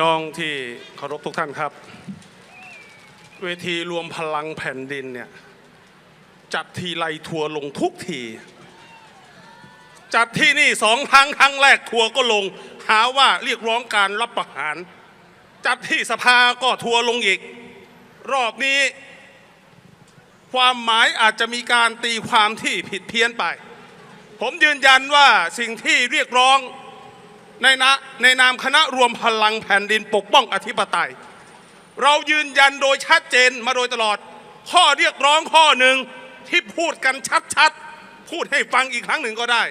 น้องที่เคารพทุกท่านครับ เวทีรวมพลังแผ่นดินเนี่ย จัดทีไรทัวลงทุกที จัดที่นี่สองครั้งครั้งแรกทัวก็ลง หาว่าเรียกร้องการรับประหาร จัดที่สภาก็ทัวลงอีก รอบนี้ ความหมายอาจจะมีการตีความที่ผิดเพี้ยนไป ผมยืนยันว่าสิ่งที่เรียกร้อง ในนะในนามคณะรวมพลังแผ่นดินปกป้องอธิปไตย เรายืนยันโดยชัดเจนมาโดยตลอด ข้อเรียกร้องข้อหนึ่งที่พูดกันชัดๆ พูดให้ฟังอีกครั้งหนึ่งก็ได้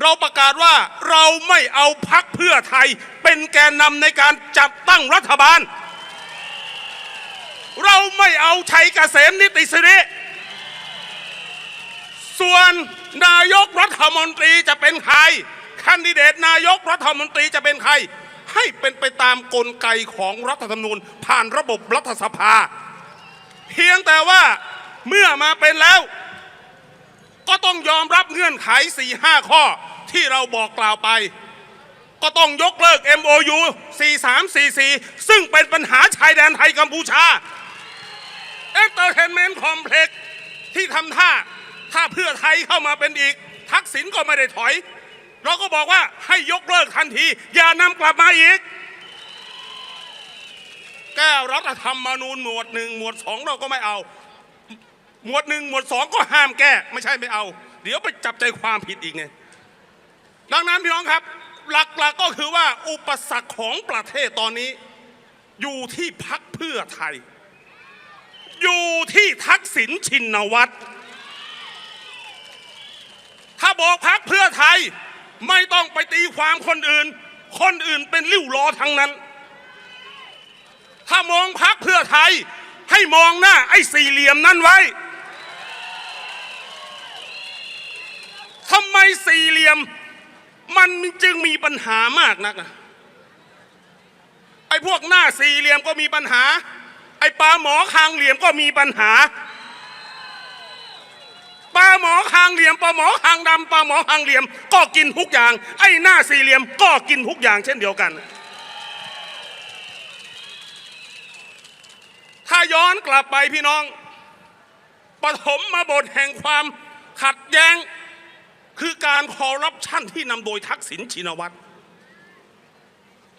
เราประกาศว่าเราไม่เอาพักเพื่อไทยเป็นแกนนำในการจัดตั้งรัฐบาล เราไม่เอาชัยเกษมนิติสิริส่วนนายกรัฐมนตรีจะเป็นใคร คนดิเดตนายกรัฐมนตรีจะเป็นใคร ให้เป็นไปตามกลไกของรัฐธรรมนูญ ผ่านระบบรัฐสภา เพียงแต่ว่าเมื่อมาเป็นแล้ว ก็ต้องยอมรับเงื่อนไข4-5ข้อที่เราบอกกล่าวไป ก็ต้องยกเลิก MOU 4344 ซึ่งเป็นปัญหาชายแดนไทยกัมพูชา Entertainment Complex ที่ทำท่า ถ้าเพื่อไทยเข้ามาเป็นอีก ทักษิณก็ไม่ได้ถอย เราก็บอกว่าให้ยกเลิกทันที อย่านำกลับมาอีก แก้รัฐธรรมนูญหมวดหนึ่งหมวดสองเราก็ไม่เอา หมวดหนึ่งหมวดสองก็ห้ามแก้ ไม่ใช่ไม่เอา เดี๋ยวไปจับใจความผิดอีกไงดังนั้นพี่น้องครับ หลักๆก็คือว่าอุปสรรคของประเทศตอนนี้ อยู่ที่พักเพื่อไทย อยู่ที่ทักษิณชินวัตรถ้าบอกพักเพื่อไทย ไม่ต้องไปตีความคนอื่น คนอื่นเป็นริ้วล้อทั้งนั้น ถ้ามองพักเพื่อไทย ให้มองหน้าไอ้สี่เหลี่ยมนั้นไว้ทำไมสี่เหลี่ยม มันจึงมีปัญหามากนักอะไอ้พวกหน้าสี่เหลี่ยมก็มีปัญหา ไอ้ปลาหมอคางเหลี่ยมก็มีปัญหา ปลาหมอคางเหลี่ยมปลาหมอคางดำปลาหมอคางเหลี่ยม ก็กินทุกอย่าง ไอ้หน้าสี่เหลี่ยมก็กินทุกอย่างเช่นเดียวกัน ถ้าย้อนกลับไปพี่น้องปฐมมาบทแห่งความขัดแย้งคือการคอร์รัปชันที่นำโดยทักษิณชินวัตร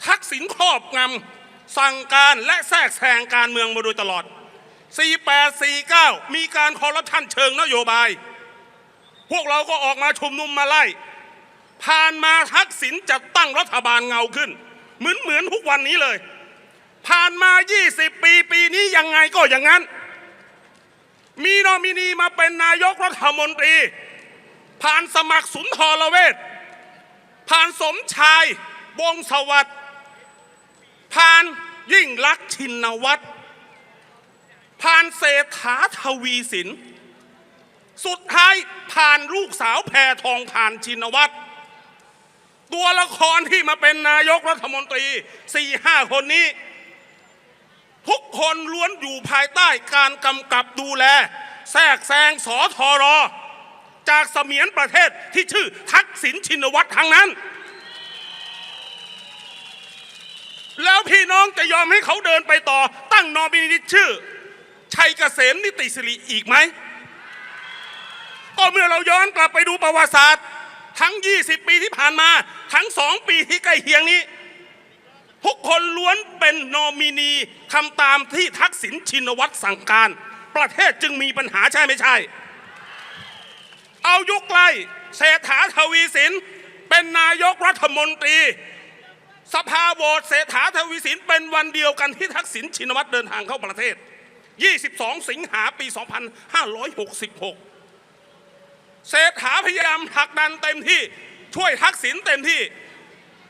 ทักษิณครอบงำสั่งการและแทรกแซงการเมืองมาโดยตลอด 4849 มีการคอร์รัปชันเชิงนโยบาย พวกเราก็ออกมาชุมนุมมาไล่ ผ่านมาทักษิณจัดตั้งรัฐบาลเงาขึ้น เหมือนเหมือนทุกวันนี้เลย ผ่านมา 20 ปีปีนี้ยังไงก็อย่างนั้น มีนอมินีมาเป็นนายกรัฐมนตรี ผ่านสมัครสุนทรเวชผ่านสมชายวงสวัสดิ์ผ่านยิ่งลักษณ์ชินวัตร ผ่านเศรษฐาทวีสิน สุดท้ายผ่านลูกสาวแพทองผ่านชินวัตรตัวละครที่มาเป็นนายกรัฐมนตรีสี่ห้าคนนี้ ทุกคนล้วนอยู่ภายใต้การกำกับดูแล แทรกแซงสอทอรอ จากเสมียนประเทศที่ชื่อทักษิณชินวัตรทั้งนั้น แล้วพี่น้องจะยอมให้เขาเดินไปต่อตั้งนอมินีชื่อ ชัยเกษมนิติสิริอีกไหม ก็เมื่อเราย้อนกลับไปดูประวัติศาสตร์ ทั้ง 20 ปีที่ผ่านมา ทั้งสองปีที่ใกล้เคียงนี้ ทุกคนล้วนเป็นนอมินีทำตามที่ทักษิณชินวัตรสั่งการ ประเทศจึงมีปัญหาใช่ไม่ใช่ เอายุคไกลเศรษฐาทวีสินเป็นนายกรัฐมนตรี สภาโหวตเศรษฐาทวีสินเป็นวันเดียวกันที่ทักษิณชินวัตรเดินทางเข้าประเทศ 22 สิงหาปี 2566 เศรษฐาพยายามผลักดันเต็มที่ช่วยทักษิณเต็มที่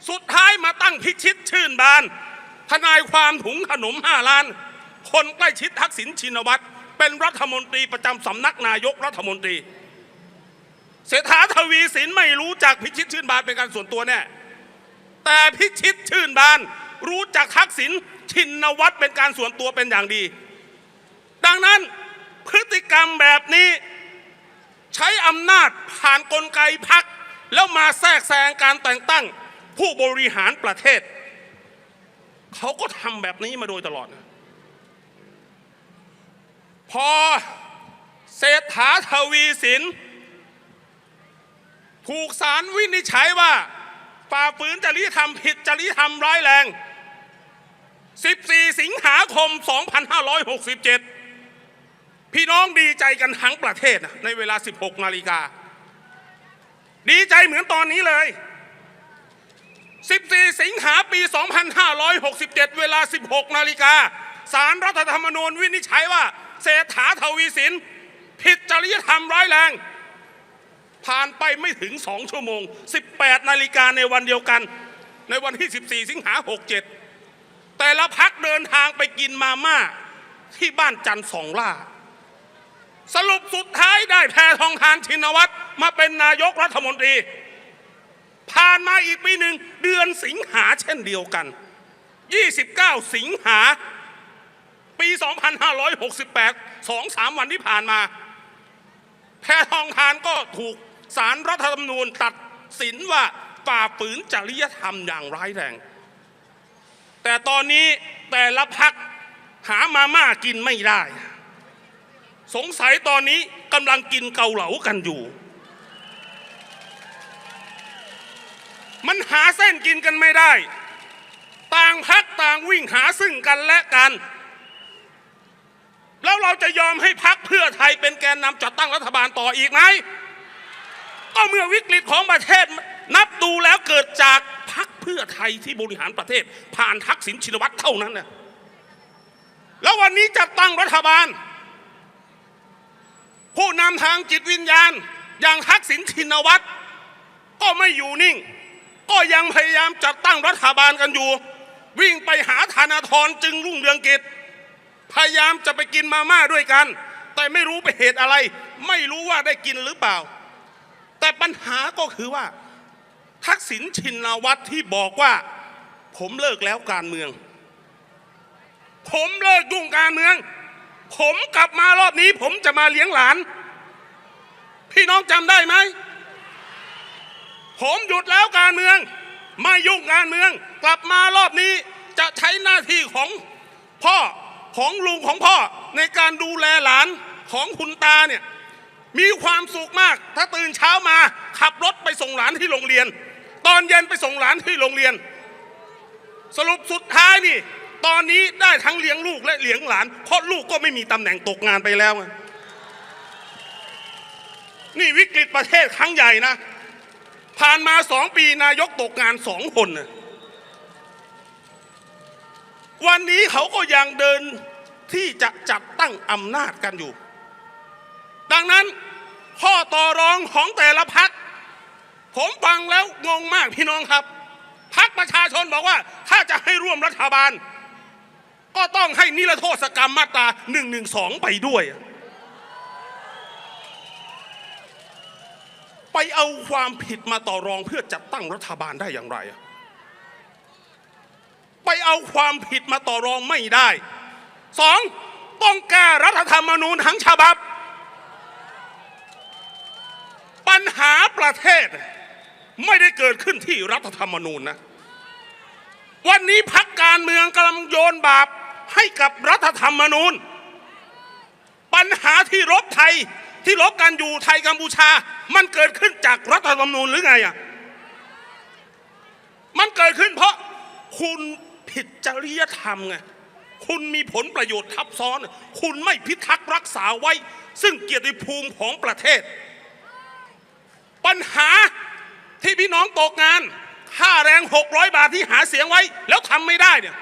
สุดท้ายมาตั้งพิชิตชื่นบาน ทนายความถุงขนมห้าล้าน คนใกล้ชิดทักษิณชินวัตรเป็นรัฐมนตรีประจำสำนักนายกรัฐมนตรี เศรษฐาทวีสินไม่รู้จักพิชิตชื่นบานเป็นการส่วนตัวแน่แต่พิชิตชื่นบานรู้จักทักษิณชินวัตรเป็นการส่วนตัวเป็นอย่างดี ดังนั้นพฤติกรรมแบบนี้ใช้อำนาจผ่านกลไกพัก แล้วมาแทรกแซงการแต่งตั้ง ผู้บริหารประเทศ เขาก็ทำแบบนี้มาโดยตลอด พอเศรษฐาทวีสิน ถูกศาลวินิจฉัยว่าฝ่าฝืนจริยธรรมผิดจริยธรรมร้ายแรง 14 สิงหาคม 2567 พี่น้องดีใจกันทั้งประเทศนะในเวลา 16 นาฬิกา ดีใจเหมือนตอนนี้เลย 14 สิงหาปี 2567 เวลา 16 นาฬิกาสารรัฐธรรมนูญวินิจฉัยว่า เศรษฐาทวีสิน ผิดจริยธรรมร้ายแรง ผ่านไปไม่ถึง 2 ชั่วโมง 18 นาฬิกาในวันเดียวกัน ในวันที่ 14 สิงหา 67 แต่ละพักเดินทางไปกินมาม่าที่บ้านจันทร์สองล่า สรุปสุดท้ายได้แพทองทานชินวัตรมาเป็นนายกรัฐมนตรี ผ่านมาอีกปีหนึ่งเดือนสิงหาเช่นเดียวกัน 29 สิงหา ปี 2568สองสามวันที่ผ่านมา แพทองทานก็ถูกสารรัฐธรรมนูญตัดสินว่าฝ่าฝืนจริยธรรมอย่างร้ายแรง แต่ตอนนี้แต่ละพักหามาม่ากินไม่ได้ สงสัยตอนนี้กำลังกินเกาเหลากันอยู่ มันหาเส้นกินกันไม่ได้ ต่างพักต่างวิ่งหาซึ่งกันและกัน แล้วเราจะยอมให้พักเพื่อไทยเป็นแกนนำจัดตั้งรัฐบาลต่ออีกไหมก็เมื่อวิกฤตของประเทศนับดูแล้วเกิดจากพักเพื่อไทยที่บริหารประเทศ ผ่านทักษิณชินวัตรเท่านั้นนะแล้ววันนี้จัดตั้งรัฐบาล ผู้นำทางจิตวิญญาณ อย่างทักษิณชินวัตรก็ไม่อยู่นิ่ง ก็ยังพยายามจัดตั้งรัฐบาลกันอยู่ วิ่งไปหาธนาธรจึงรุ่งเรืองกิจ พยายามจะไปกินมาม่าด้วยกัน แต่ไม่รู้ไปเหตุอะไร ไม่รู้ว่าได้กินหรือเปล่า แต่ปัญหาก็คือว่า ทักษิณชินวัตรที่บอกว่า ผมเลิกแล้วการเมือง ผมเลิกยุ่งการเมือง ผมกลับมารอบนี้ ผมจะมาเลี้ยงหลาน พี่น้องจำได้ไหม ผมหยุดแล้วการเมือง ไม่ยุ่งการเมือง กลับมารอบนี้จะใช้หน้าที่ของพ่อของลุงของพ่อในการดูแลหลานของคุณตาเนี่ยมีความสุขมาก ถ้าตื่นเช้ามาขับรถไปส่งหลานที่โรงเรียน ตอนเย็นไปส่งหลานที่โรงเรียน สรุปสุดท้ายนี่ ตอนนี้ได้ทั้งเลี้ยงลูกและเลี้ยงหลาน เพราะลูกก็ไม่มีตำแหน่งตกงานไปแล้วนี่วิกฤตประเทศครั้งใหญ่นะ ผ่านมาสองปีนายกตกงานสองคนนะวันนี้เขาก็ยังเดินที่จะจัดตั้งอำนาจกันอยู่ ดังนั้นข้อต่อรองของแต่ละพัก ผมฟังแล้วงงมากพี่น้องครับ พักประชาชนบอกว่าถ้าจะให้ร่วมรัฐบาล ก็ต้องให้นิรโทษกรรมมาตรา1นึไปด้วย ไปเอาความผิดมาต่อรองเพื่อจัดตั้งรัฐบาลได้อย่างไรอะไปเอาความผิดมาต่อรองไม่ได้สองต้องแก้รัฐธรรมนูญทั้งฉบับ ปัญหาประเทศไม่ได้เกิดขึ้นที่รัฐธรรมนูญนะ วันนี้พักการเมืองกำลังโยนบาป ให้กับรัฐธรรมนูญ ปัญหาที่รบไทยที่รบกันอยู่ไทยกัมพูชา มันเกิดขึ้นจากรัฐธรรมนูญหรือไงอะมันเกิดขึ้นเพราะคุณผิดจริยธรรมไงคุณมีผลประโยชน์ทับซ้อน คุณไม่พิทักษ์รักษาไว้ ซึ่งเกียรติภูมิของประเทศ ปัญหาที่พี่น้องตกงานค่าแรง 600 บาทที่หาเสียงไว้ แล้วทำไม่ได้เนี่ย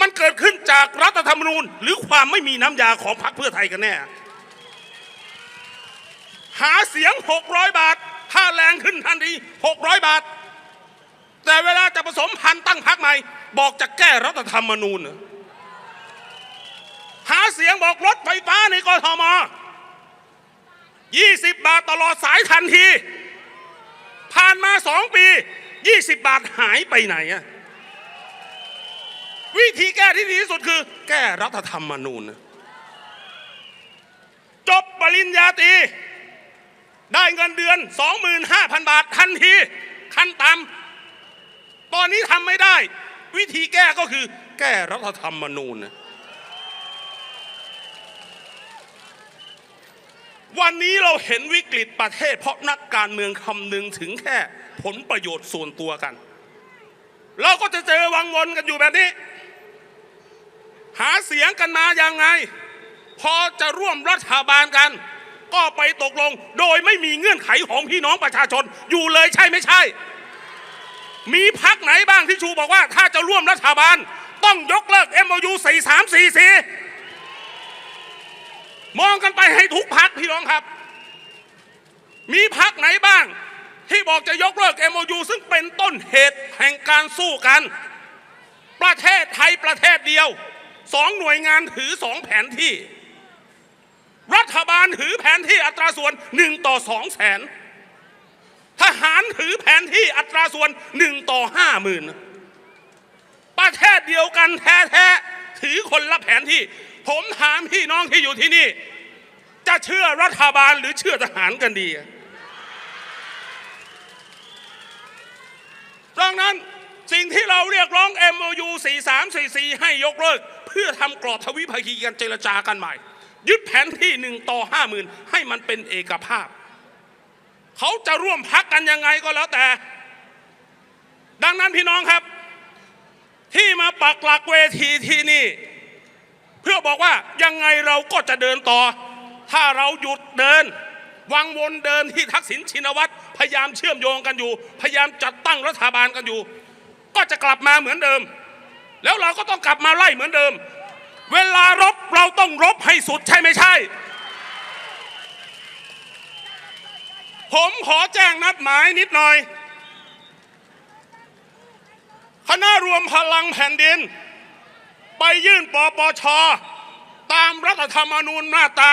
มันเกิดขึ้นจากรัฐธรรมนูญ หรือความไม่มีน้ำยาของพรรคเพื่อไทยกันแน่ หาเสียง 600 บาทค่าแรงขึ้นทันที 600 บาท แต่เวลาจะผสมพันตั้งพรรคใหม่ บอกจะแก้รัฐธรรมนูญหรอหาเสียงบอกรถไฟฟ้าในกทม 20 บาทตลอดสายทันที ผ่านมาสองปี 20 บาทหายไปไหนอะ วิธีแก้ที่ดีที่สุดคือ แก้รัฐธรรมนูญนะจบปริญญาตรีได้เงินเดือน 25,000 บาททันทีขั้นต่ำตอนนี้ทำไม่ได้ วิธีแก้ก็คือ แก้รัฐธรรมนูญนะวันนี้เราเห็นวิกฤตประเทศ เพราะนักการเมืองคำนึงถึงแค่ผลประโยชน์ส่วนตัวกัน เราก็จะเจอวังวนกันอยู่แบบนี้ หาเสียงกันมายังไง พอจะร่วมรัฐบาลกัน ก็ไปตกลงโดยไม่มีเงื่อนไขของพี่น้องประชาชน อยู่เลยใช่ไม่ใช่ มีพักไหนบ้างที่ชูบอกว่า ถ้าจะร่วมรัฐบาล ต้องยกเลิก MOU 4344 มองกันไปให้ทุกพักพี่น้องครับ มีพักไหนบ้าง ที่บอกจะยกเลิก MOU ซึ่งเป็นต้นเหตุแห่งการสู้กัน ประเทศไทยประเทศเดียว สองหน่วยงานถือสองแผนที่ รัฐบาลถือแผนที่อัตราส่วนหนึ่งต่อสองแสนทหารถือแผนที่อัตราส่วนหนึ่งต่อห้าหมื่นประเทศเดียวกันแท้ๆถือคนละแผนที่ ผมถามพี่น้องที่อยู่ที่นี่ จะเชื่อรัฐบาลหรือเชื่อทหารกันดีดังนั้น สิ่งที่เราเรียกร้อง MOU 4344 ให้ยกเลิก เพื่อทำกรอบทวิภาคีกันเจรจากันใหม่ ยึดแผนที่หนึ่งต่อห้าหมื่นให้มันเป็นเอกภาพ เขาจะร่วมพักกันยังไงก็แล้วแต่ ดังนั้นพี่น้องครับ ที่มาปักหลักเวทีที่นี่ เพื่อบอกว่ายังไงเราก็จะเดินต่อ ถ้าเราหยุดเดินวังวนเดินที่ทักษิณชินวัตรพยายามเชื่อมโยงกันอยู่ พยายามจัดตั้งรัฐบาลกันอยู่ ก็จะกลับมาเหมือนเดิม แล้วเราก็ต้องกลับมาไล่เหมือนเดิม เวลารบเราต้องรบให้สุดใช่ไม่ใช่ ผมขอแจ้งนัดหมายนิดหน่อย คณะรวมพลังแผ่นดิน ไปยื่นปปชตามรัฐธรรมนูญมาตรา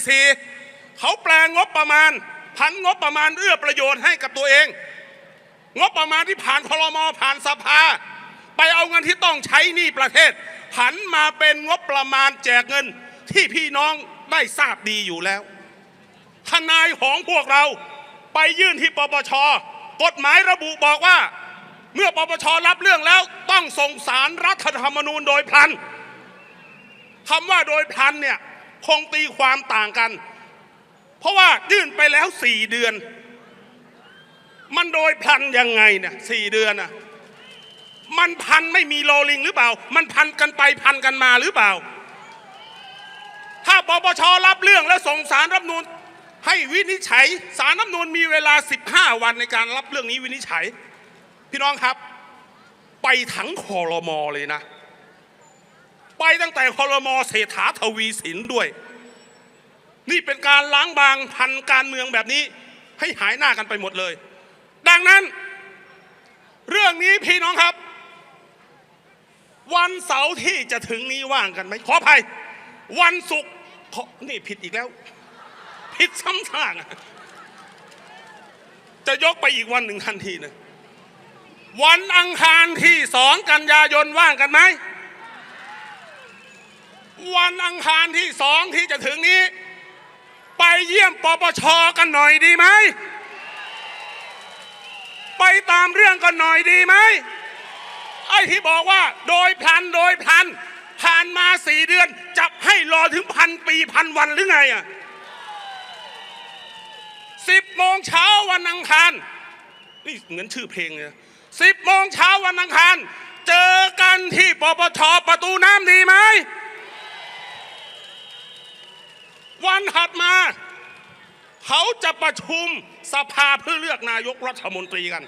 144 เขาแปลงบประมาณ พันงบประมาณเอื้อประโยชน์ให้กับตัวเอง งบประมาณที่ผ่านคลมผ่านสภา ไปเอาเงินที่ต้องใช้หนี้ประเทศผันมาเป็นงบประมาณแจกเงินที่พี่น้องได้ทราบดีอยู่แล้ว ทนายของพวกเราไปยื่นที่ปปช กฎหมายระบุบอกว่า เมื่อปปชรับเรื่องแล้วต้องส่งสารรัฐธรรมนูญโดยพลันคำว่าโดยพลันเนี่ยคงตีความต่างกัน เพราะว่ายื่นไปแล้วสี่เดือน มันโดยพลันยังไงเนี่ยสี่เดือนน่ะมันพันไม่มีโลลิงหรือเปล่า มันพันกันไปพันกันมาหรือเปล่า ถ้าปปชรับเรื่องแล้วส่งสารรับนูนให้วินิจฉัยสารรับนูนมีเวลา 15 วันในการรับเรื่องนี้วินิจฉัย พี่น้องครับ ไปทั้งคอรมอเลยนะ ไปตั้งแต่คอรมอเศรษฐาทวีสินด้วย นี่เป็นการล้างบางพันการเมืองแบบนี้ ให้หายหน้ากันไปหมดเลย ดังนั้น เรื่องนี้พี่น้องครับ วันเสาร์ที่จะถึงนี้ว่างกันไหมขออภัย วันศุกร์นี่ผิดอีกแล้ว ผิดซ้ำซากอะจะยกไปอีกวันหนึ่งทันทีนะวันอังคารที่สองกันยายนว่างกันไหมวันอังคารที่สองที่จะถึงนี้ ไปเยี่ยมปปชกันหน่อยดีไหม ไปตามเรื่องกันหน่อยดีไหมไอ้ที่บอกว่าโดยพันโดยพันผ่านมาสี่เดือน จับให้รอถึงพันปีพันวันหรือไงอะสิบโมงเช้าวันอังคารนี่เหมือนชื่อเพลงเลยสิบโมงเช้าวันอังคาร เจอกันที่ปปชประตูน้ำดีไหม วันถัดมา เขาจะประชุมสภาเพื่อเลือกนายกรัฐมนตรีกัน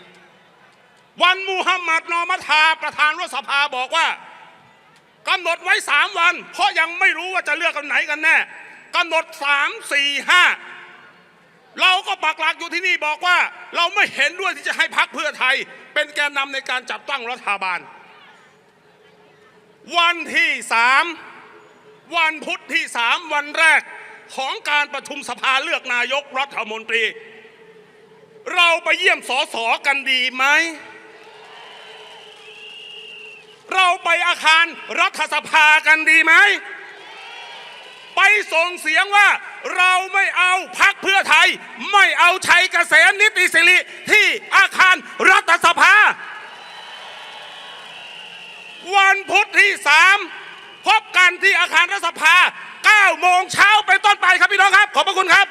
วันมูฮัมหมัดนอมัทาประธานรัฐสภาบอกว่ากำหนดไว้สามวัน เพราะยังไม่รู้ว่าจะเลือกกันไหนกันแน่กำหนดสามสี่ห้าเราก็ปักหลักอยู่ที่นี่บอกว่า เราไม่เห็นด้วยที่จะให้พักเพื่อไทย เป็นแกนนำในการจัดตั้งรัฐบาล วันที่สามวันพุธที่สามวันแรก ของการประชุมสภาเลือกนายกรัฐมนตรี เราไปเยี่ยมสสกันดีไหม เราไปอาคารรัฐสภากันดีไหม ไปส่งเสียงว่าเราไม่เอาพักเพื่อไทย ไม่เอาชัยเกษมนิติสิริที่อาคารรัฐสภา วันพุธที่3พบกันที่อาคารรัฐสภา 9โมงเช้าเป็นต้นไปครับพี่น้องครับ ขอบพระคุณครับ